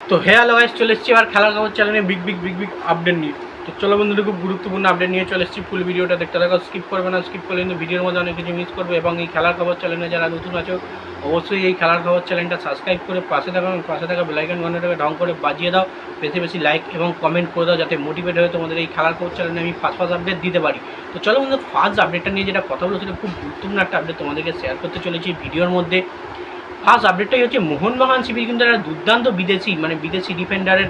তো hello guys চলে এসেছি আর খেলার খবর চ্যানেলে big big big big update নিয়ে। তো চলো বন্ধুরা, খুব গুরুত্বপূর্ণ আপডেট নিয়ে চলে এসেছি ফুল ভিডিওটা দেখতে থাকো স্কিপ করবে না স্কিপ করলে কিন্তু ভিডিওর মধ্যে অনেক কিছু মিস করবে এবং এই খেলার খবর চ্যানেলে যারা নতুন আছো, অবশ্যই এই খেলার খবর চ্যানেলটা সাবস্ক্রাইব করে পাশে থাকা পাশে থাকা বেলাইকন ঘন্টাটাকে ঢং করে বাজিয়ে দাও। বেশি বেশি লাইক এবং কমেন্ট করে দাও যাতে মোটিভেট হয়ে তোমাদের এই খেলার খবর চ্যানেলে আমি ফার্স্ট ফার্স্ট আপডেট দিতে পারি। তো চলো বন্ধু ফার্স্ট আপডেটটা নিয়ে যেটা কথা বলো সেটা খুব গুরুত্বপূর্ণ একটা আপডেট তোমাদেরকে শেয়ার করতে চলেছি। ভিডিওর মধ্যে ফার্স্ট আপডেটটাই হচ্ছে মোহনবাগান শিবির কিন্তু একটা দুর্দান্ত বিদেশি মানে বিদেশি ডিফেন্ডারের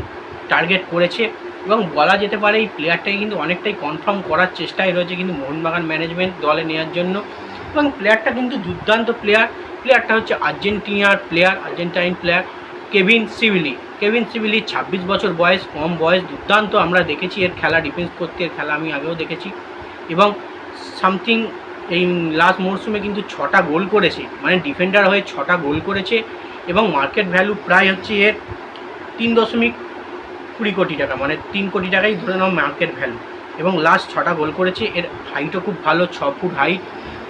টার্গেট করেছে। এবং বলা যেতে পারে এই প্লেয়ারটাকে কিন্তু অনেকটাই কনফার্ম করার চেষ্টায় রয়েছে কিন্তু মোহনবাগান ম্যানেজমেন্ট দলে নেওয়ার জন্য। এবং প্লেয়ারটা কিন্তু দুর্দান্ত প্লেয়ার প্লেয়ারটা হচ্ছে আর্জেন্টিনার player Argentine player Kevin সিভিলি। Kevin সিভিলি ছাব্বিশ বছর বয়স, কম বয়স, দুর্দান্ত আমরা দেখেছি এর খেলা ডিফেন্স করতে এর খেলা আমি আগেও দেখেছি। এবং সামথিং এই লাস্ট মরশুমে কিন্তু ছটা গোল করেছে। মানে ডিফেন্ডার হয়ে ছটা গোল করেছে এবং মার্কেট ভ্যালু প্রায় হচ্ছে এর তিন দশমিক কুড়ি কোটি টাকা। মানে তিন কোটি টাকাই ধরে নাও মার্কেট ভ্যালু এবং লাস্ট ছটা গোল করেছে। এর হাইটও খুব ভালো, ছ ফুট হাইট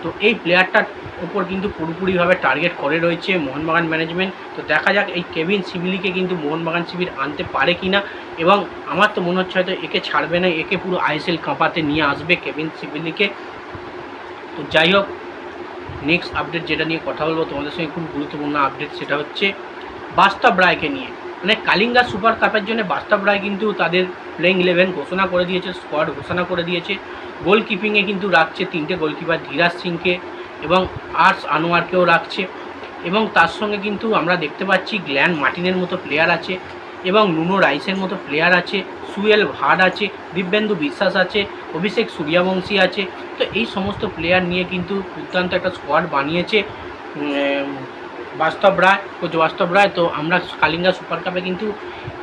তো এই প্লেয়ারটার উপর কিন্তু পুরোপুরিভাবে টার্গেট করে রয়েছে মোহনবাগান ম্যানেজমেন্ট তো দেখা যাক এই কেভিন সিভিলিকে কিন্তু মোহনবাগান শিবির আনতে পারে কি না এবং আমার তো মনে হচ্ছে হয়তো একে ছাড়বে না, একে পুরো আইএসএল কাঁপাতে নিয়ে আসবে কেভিন সিভিলিকে তো যাই হোক নেক্সট আপডেট যেটা নিয়ে কথা বলব তোমাদের সঙ্গে খুব গুরুত্বপূর্ণ আপডেট সেটা হচ্ছে বাস্তব রায়কে নিয়ে। মানে কালিঙ্গা সুপার কাপের জন্য বাস্তব রায় কিন্তু তাদের প্লেইং ইলেভেন ঘোষণা করে দিয়েছে স্কোয়াড ঘোষণা করে দিয়েছে। গোলকিপিংয়ে কিন্তু রাখছে তিনটে গোলকিপার ধীরাজ সিংকে এবং আর্টস আনোয়ারকেও রাখছে। এবং তার সঙ্গে কিন্তু আমরা দেখতে পাচ্ছি গ্ল্যান মার্টিনের মতো প্লেয়ার আছে। এবং নুনো রাইসের মতো প্লেয়ার আছে, সুয়েল ভাট আছে, দিব্যেন্দু বিশ্বাস আছে, অভিষেক সূর্যবংশী আছে। তো এই সমস্ত প্লেয়ার নিয়ে কিন্তু দুর্দান্ত একটা স্কোয়াড বানিয়েছে বাস্তব রায় কোচ বাস্তব রায়। তো আমরা কালিঙ্গা সুপার কাপে কিন্তু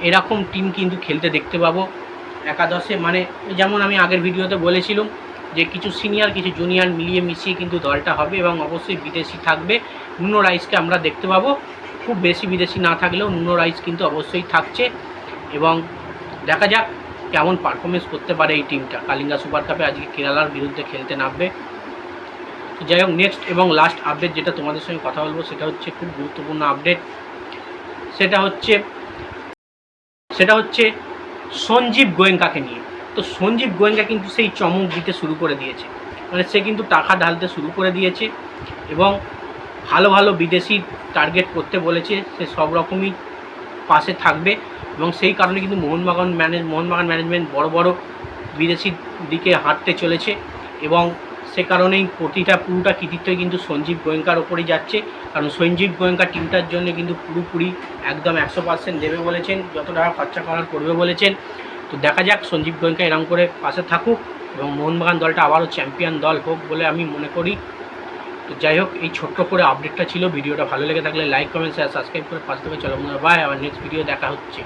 এরকম টিম কিন্তু খেলতে দেখতে পাবো একাদশে। মানে যেমন আমি আগের ভিডিওতে বলেছিলাম যে কিছু সিনিয়র কিছু জুনিয়র মিলিয়ে মিশিয়ে কিন্তু দলটা হবে এবং অবশ্যই বিদেশি থাকবে। নুনো রাইসকে আমরা দেখতে পাবো। খুব বেশি বিদেশি না থাকলেও নুনো রাইস কিন্তু অবশ্যই থাকছে এবং দেখা যাক কেমন পারফরমেন্স করতে পারে এই টিমটা কালিঙ্গা সুপার কাপে আজকে কেরালার বিরুদ্ধে খেলতে নামবে। তো যাই হোক নেক্সট এবং লাস্ট আপডেট যেটা তোমাদের সঙ্গে কথা বলব সেটা হচ্ছে খুব গুরুত্বপূর্ণ আপডেট সেটা হচ্ছে সেটা হচ্ছে সঞ্জীব গোয়েঙ্কাকে নিয়ে। তো সঞ্জীব গোয়েঙ্কা কিন্তু সেই চমক দিতে শুরু করে দিয়েছে। মানে সে কিন্তু টাকা ঢালতে শুরু করে দিয়েছে এবং ভালো ভালো বিদেশি টার্গেট করতে বলেছে, সে সব রকমই পাশে থাকবে এবং সেই কারণে কিন্তু মোহনবাগান ম্যানেজ মোহনবাগান ম্যানেজমেন্ট বড় বড় বিদেশির দিকে হাঁটতে চলেছে এবং সে কারণেই প্রতিটা, পুরোটা কৃতিত্বই কিন্তু সঞ্জীব গোয়েঙ্কার ওপরেই যাচ্ছে। কারণ সঞ্জীব গোয়েঙ্কা টিমটার জন্য কিন্তু পুরোপুরি একদম একশো পার্সেন্ট দেবে বলেছেন যত টাকা খরচা করার করবে বলেছেন। তো দেখা যাক, সঞ্জীব গোয়েঙ্কা এরকম করে পাশে থাকুক এবং মোহনবাগান দলটা আবারও চ্যাম্পিয়ন দল হোক বলে আমি মনে করি। তো যাই হোক, এই ছোট্ট করে আপডেটটা ছিল। ভিডিওটা ভালো লেগে থাকলে লাইক কমেন্ট শেয়ার সাবস্ক্রাইব করে পাশে থেকে চলো বাই আবার নেক্সট ভিডিও দেখা হচ্ছে।